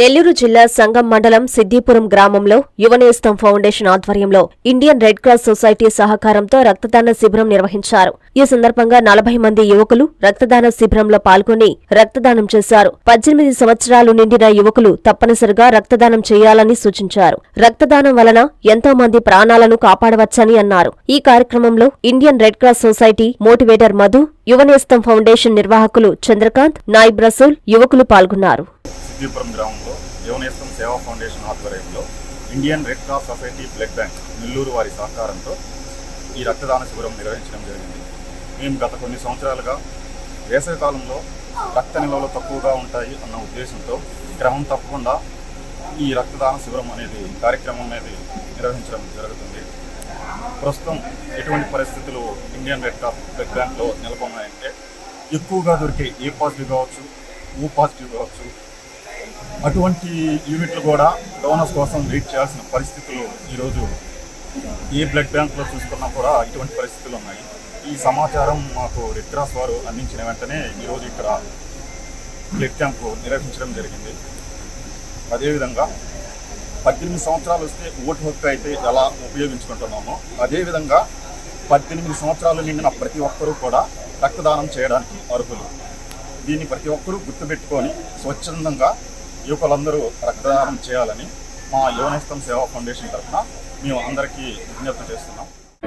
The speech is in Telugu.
నెల్లూరు జిల్లా సంగం మండలం సిద్దిపురం గ్రామంలో యువనేస్తం ఫౌండేషన్ ఆధ్వర్యంలో ఇండియన్ రెడ్ క్రాస్ సొసైటీ సహకారంతో రక్తదాన శిబిరం నిర్వహించారు. ఈ సందర్భంగా నలభై మంది యువకులు రక్తదాన శిబిరంలో పాల్గొని రక్తదానం చేశారు. పద్దెనిమిది సంవత్సరాలు నిండిన యువకులు తప్పనిసరిగా రక్తదానం చేయాలని సూచించారు. రక్తదానం వలన ఎంతో మంది ప్రాణాలను కాపాడవచ్చని అన్నారు. ఈ కార్యక్రమంలో Indian Red Cross Society motivator Madhu Yuvanestham Foundation నిర్వాహకులు చంద్రకాంత్ నాయిబ్ రసూల్ యువకులు పాల్గొన్నారు. గ్రామంలో యువనేస్తం సేవా ఫౌండేషన్ ఆధ్వర్యంలో Indian Red Cross Society blood bank Nellore వారి సహకారంతో ఈ రక్తదాన శిబిరం నిర్వహించడం జరిగింది. మేము గత కొన్ని సంవత్సరాలుగా వేసవికాలంలో రక్త నిల్వలు తక్కువగా ఉంటాయి అన్న ఉద్దేశంతో క్రమం తప్పకుండా ఈ రక్తదాన శిబిరం అనేది కార్యక్రమం అనేది నిర్వహించడం జరుగుతుంది. ప్రస్తుతం ఎటువంటి పరిస్థితులు ఇండియన్ రెడ్ క్రాస్ బ్లడ్ బ్యాంక్లో నెలకొన్నాయంటే ఎక్కువగా దొరికే ఏ పాజిటివ్ కావచ్చు ఓ పాజిటివ్ కావచ్చు అటువంటి యూనిట్లు కూడా డోనర్స్ కోసం వెయిట్ చేయాల్సిన పరిస్థితులు ఈరోజు ఏ బ్లడ్ బ్యాంక్లో చూసుకున్నా కూడా ఇటువంటి పరిస్థితులు ఉన్నాయి. ఈ సమాచారం మాకు రెడ్ క్రాస్ వారు అందించిన వెంటనే ఈరోజు ఇక్కడ బ్లడ్ క్యాంప్ నిర్వహించడం జరిగింది. అదేవిధంగా పద్దెనిమిది సంవత్సరాలు వస్తే ఓటు హక్కు అయితే ఎలా ఉపయోగించుకుంటున్నామో అదేవిధంగా పద్దెనిమిది సంవత్సరాలు నిండిన ప్రతి ఒక్కరూ కూడా రక్తదానం చేయడానికి అర్హులు. దీన్ని ప్రతి ఒక్కరూ గుర్తుపెట్టుకొని స్వచ్ఛందంగా యువకులందరూ రక్తదానం చేయాలని మా యువనేస్తం సేవా ఫౌండేషన్ తరఫున మేము అందరికీ విజ్ఞప్తి చేస్తున్నాం.